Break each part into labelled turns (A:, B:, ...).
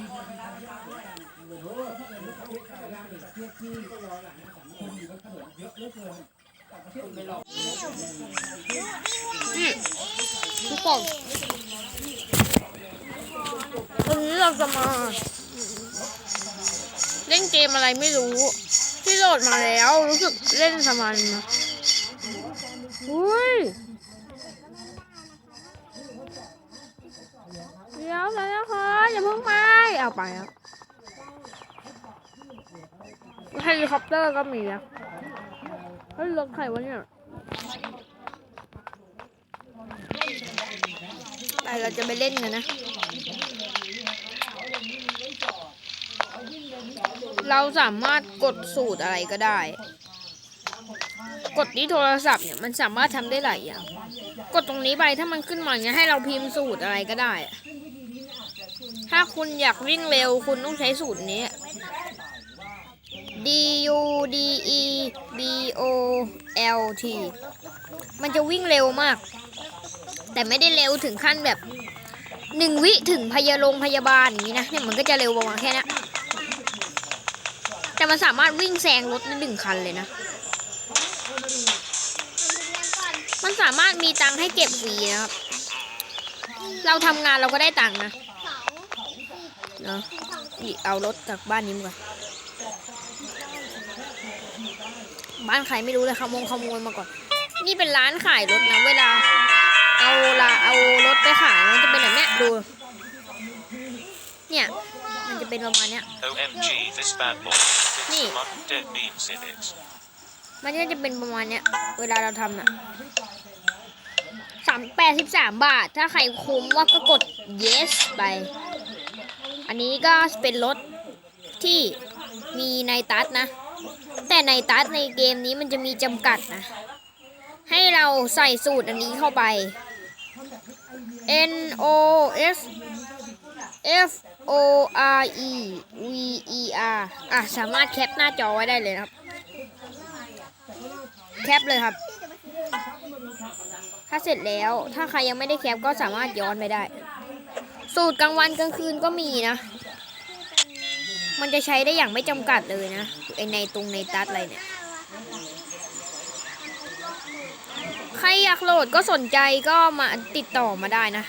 A: อืมทุกคนวันนี้เราจะมาเล่นเกมอะไรไม่รู้ ที่โหลดมาแล้วรู้สึกเล่นสมันนะอุ้ย ดี๋ยวเลยนะคะอย่าเพิ่งไปเอาไปแล้วเฮลิคอปเตอร์ก็มีแล้วเฮ้ยรถใครวะเนี่ยไปเราจะไปเล่นกันนะ เราสามารถกดสูตรอะไรก็ได้ กดที่โทรศัพท์เนี่ยมันสามารถทำได้หลายอย่าง กดตรงนี้ไปถ้ามันขึ้นมาเนี่ยให้เราพิมพ์สูตรอะไรก็ได้อะ ถ้าคุณอยากวิ่งเร็วคุณต้องใช้สูตรนี้ D U D E B O L T มันจะวิ่งเร็วมาก แต่ไม่ได้เร็วถึงขั้นแบบหนึ่งวิถึงพยาลงพยาบาลอย่างนี้นะเนี่ยมันก็จะเร็วประมาณแค่นี้แต่มันสามารถวิ่งแซงรถได้หนึ่งคันเลยนะ มันสามารถมีตังค์ให้เก็บฟรีนะครับ เราทำงานเราก็ได้ตังค์นะ เนาะนี่เอารถจากบ้านนี้มาก่อนบ้านใครไม่รู้เลยขโมงขโมยมาก่อน นี่เป็นร้านขายรถนะ เวลา เอาละเอารถไปขายมันจะเป็นแบบเนี้ยดู เนี่ย มันจะเป็นประมาณเนี้ย
B: OMG, this bad boy. It's
A: Nee.
B: got dead beans in it.
A: มันก็จะเป็นประมาณเนี้ย เวลาเราทำน่ะสามแปดสิบสามบาท ถ้าใครคุ้มว่าก็กด yes ไป อันนี้ก็เป็นรถที่มีในตัดนะ แต่ในตัดในเกมนี้มันจะมีจำกัดนะ ให้เราใส่สูตรอันนี้เข้าไป N O S F O R E V E R อะ สามารถแคปหน้าจอไว้ได้เลยครับ แคปเลยครับ ถ้าเสร็จแล้ว ถ้าใครยังไม่ได้แคปก็สามารถย้อนไปได้ สูตรกลางวันกลางคืนก็มีนะ มันจะใช้ได้อย่างไม่จำกัดเลยนะไอในตรงในตัดอะไรเนี่ย ใครอยากโหลดก็สนใจก็มาติดต่อมาได้นะ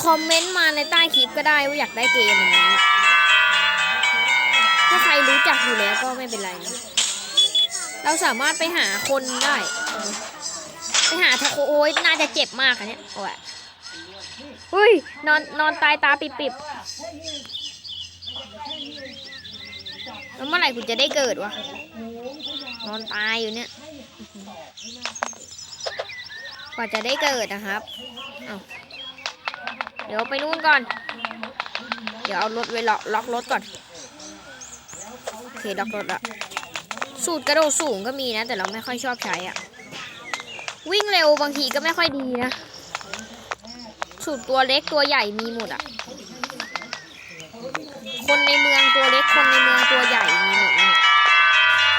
A: คอมเมนต์มาในใต้คลิปก็ได้ว่าอยากได้เกมอันนี้ถ้าใครรู้จักอยู่แล้วก็ไม่เป็นไรนะเราสามารถไปหาคนได้ ไปหาทาโคโอ้ยน่าจะเจ็บมากอันเนี้ยโอ้ย เฮ้ยนอนนอนตายตาปิบปิบแล้วเมื่อไหร่คุณจะได้เกิดวะ นอนตายอยู่เนี่ย กว่าจะได้เกิดนะครับ เอาเดี๋ยวไปนู่นก่อน เดี๋ยวเอารถไว้ล็อกล็อกรถก่อน โอเคล็อกรถละสูตรกระโดดสูงก็มีนะ แต่เราไม่ค่อยชอบใช้อะวิ่งเร็วบางทีก็ไม่ค่อยดีนะ สูตรตัวเล็กตัวใหญ่มีหมดอะ คนในเมืองตัวเล็กคนในเมืองตัวใหญ่มีหมด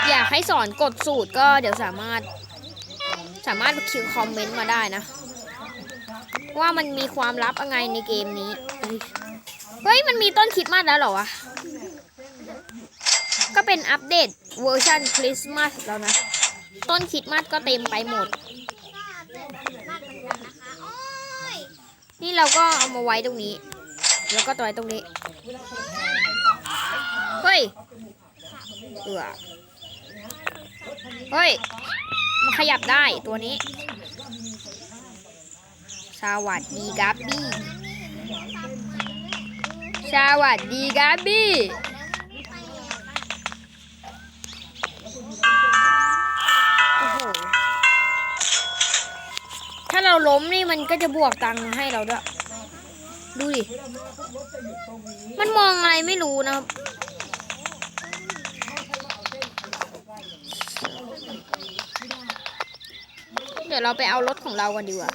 A: อยากให้สอนกดสูตรก็เดี๋ยวสามารถ สามารถคิวคอมเมนต์มาได้นะ ว่ามันมีความลับอะไรในเกมนี้ เฮ้ย มันมีต้นคิดมาสแล้วเหรอวะ ก็เป็นอัปเดตเวอร์ชันคริสต์มาสแล้วนะ ต้นคริสต์มาสก็เต็มไปหมด นี่เราก็เอามาไว้ตรงนี้ แล้วก็ตัวไว้ตรงนี้ เฮ้ย เอือเฮ้ย มันขยับได้ตัวนี้ สวัสดีครับบี้ สวัสดีครับบี้ ถ้าเราล้มนี่มันก็จะบวกตังค์ให้เราด้วย ดูดิ มันมองอะไรไม่รู้นะครับ เดี๋ยวเราไปเอารถของเรากันดีกว่า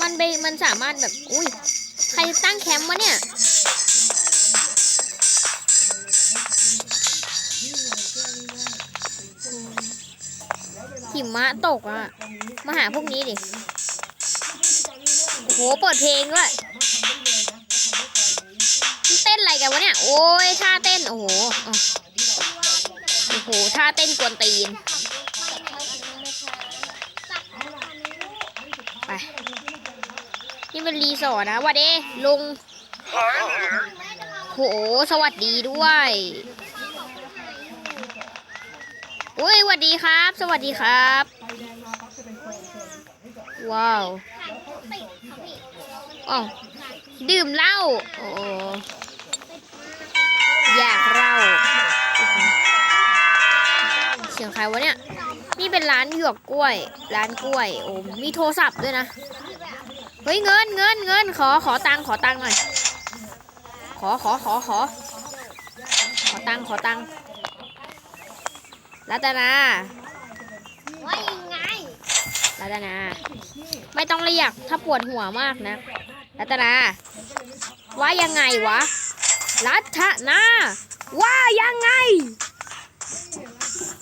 A: มันไปมันสามารถแบบ อุ้ย ใครตั้งแคมป์วะเนี่ย หิมะตกอะ มาหาพวกนี้ดิ โอ้โห เปิดเพลงด้วยจังวะเนี่ย โอ้ยท่าเต้น โอ้โห โอ้โห ท่าเต้นกวนตีน ไป นี่เป็นรีสอร์ทนะวัดเดลุงโห สวัสดีด้วย อุ้ยสวัสดีครับ สวัสดีครับ ว้าวอ๋อดื่มเหล้าโอ้อยากเหล้าเสียงใครวะเนี่ย นี่เป็นร้านหยวกกล้วย ร้านกล้วย โอ้มีโทรศัพท์ด้วยนะ เฮ้ยเงินเงินเงินขอขอตังขอตังหน่อย ขอขอขอขอ ขอตังขอตัง รัตนา
C: ว่ายังไง
A: รัตนา ไม่ต้องเรียกถ้าปวดหัวมากนะ รัตนา ว่ายังไงวะ รัตนา ว่ายังไง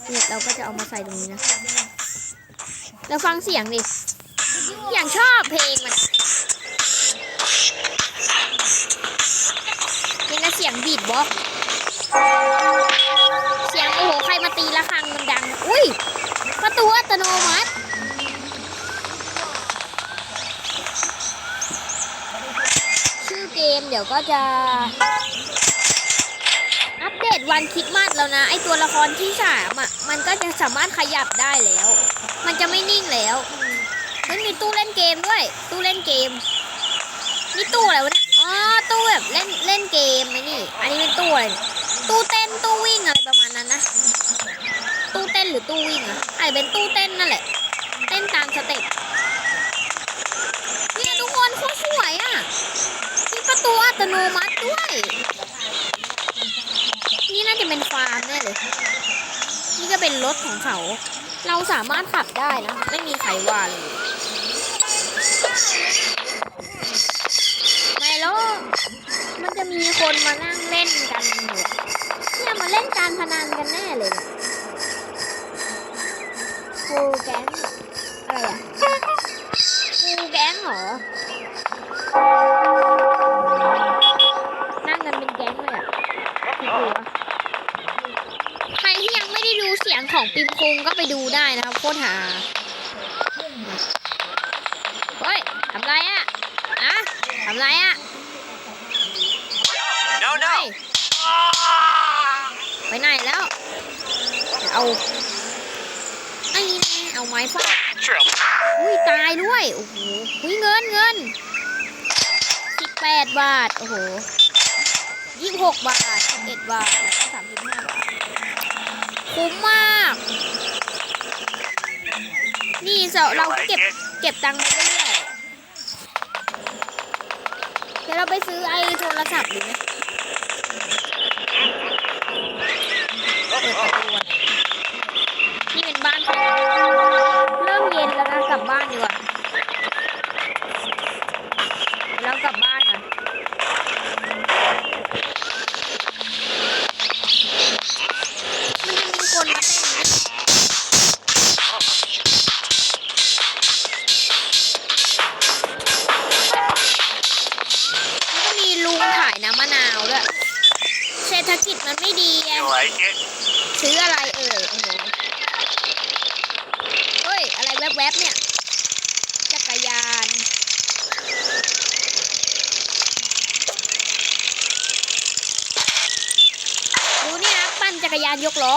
A: เนี่ยเราก็จะเอามาใส่ตรงนี้นะแล้วฟังเสียงดิ อย่างชอบเพลงมันยังกับเสียงบีดบ็อก โนมัติชื่อเกมเดี๋ยวก็จะ อัปเดตวันคริดมาสแล้วนะ ไอตัวละครที่สามอะ มันก็จะสามารถขยับได้แล้ว มันจะไม่นิ่งแล้วเฮ้ยมีตู้เล่นเกมด้วย ตู้เล่นเกม นี่ตู้อะไรวะเนี่ย อ๋อ ตู้แบบเล่นเล่นเกมไอ้นี่ อันนี้เป็นตู้อะไร ตู้เต้น ตู้วิ่งอะไรประมาณนั้นนะ ตู้เต้นหรือตู้วิ่งอะไอเป็นตู้เต้นนั่นแหละ เต้นตามสเต็ปเนี่ยทุกคนโคตรสวยอะมีประตูอัตโนมัติด้วย นี่น่าจะเป็นฟาร์มแน่เลย นี่ก็เป็นรถของเขา เราสามารถขับได้นะ ไม่มีใครว่าเลยไม่หรอกมันจะมีคนมานั่งเล่นกันอยู่เนี่ยมาเล่นการพนันกันแน่เลยเนี่ย ฟูแก๊งอะไรอะฟูแก๊งเหรอ นั่งกันเป็นแก๊งเลยอะกี่ตัวใครที่ยังไม่ได้ดูเสียงของปิมคุงก็ไปดูได้นะครับโคตรหาเฮ้ยทำไรอะอะทำไรอะ
B: No,
A: ไป
B: no.
A: ไปไหนแล้ว เอาไอ้แน่ เอาไม้ฟาด
B: True.
A: อุ้ยตายด้วย โอ้โหอุ้ยเงินเงินสิบแปดบาท โอ้โหยี่สิบหกบาทสิบเอ็ดบาท แล้วก็สามสิบห้าบาท คุ้มมาก นี่เราเราเก็บเก็บตังค์ไปเรื่อยๆเดี๋ยวเราไปซื้อไอ้โทรศัพท์ดีไหมเปิดประตู กลับบ้านดีกว่า การยกล้อ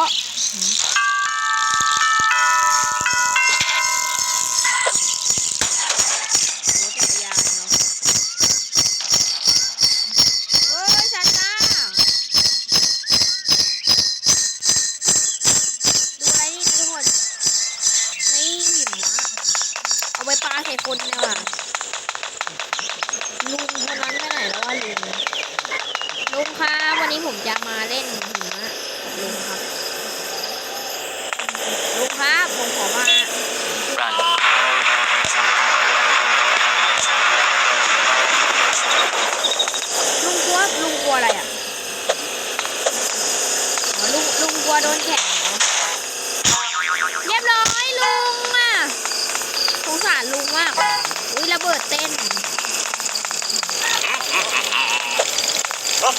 A: มา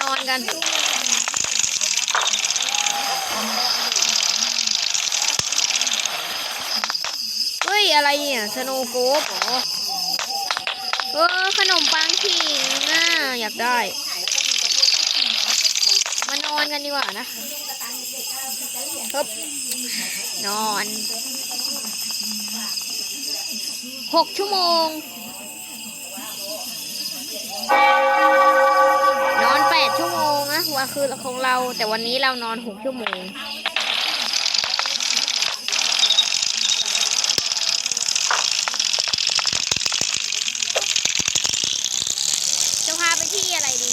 A: นอนกัน เฮ้ย อะไรเนี่ย สโนโกฟเหรอ เออ ขนมปังขิงอะ อยากได้ อนกันดีกว่านะฮึบนอนหกชั่วโมง นอนแปดชั่วโมงนะวันคือของเรา แต่วันนี้เรานอนหกชั่วโมง จะพาไปที่อะไรดี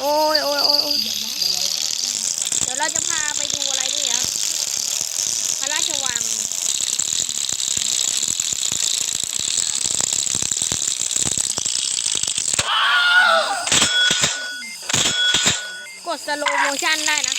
A: โอ้ยโอ้ยโอ้ยโอ้ยเดี๋ยวเราจะพาไปดูอะไรนี่นะพระราชวัง กดสโลโมชั่นได้นะ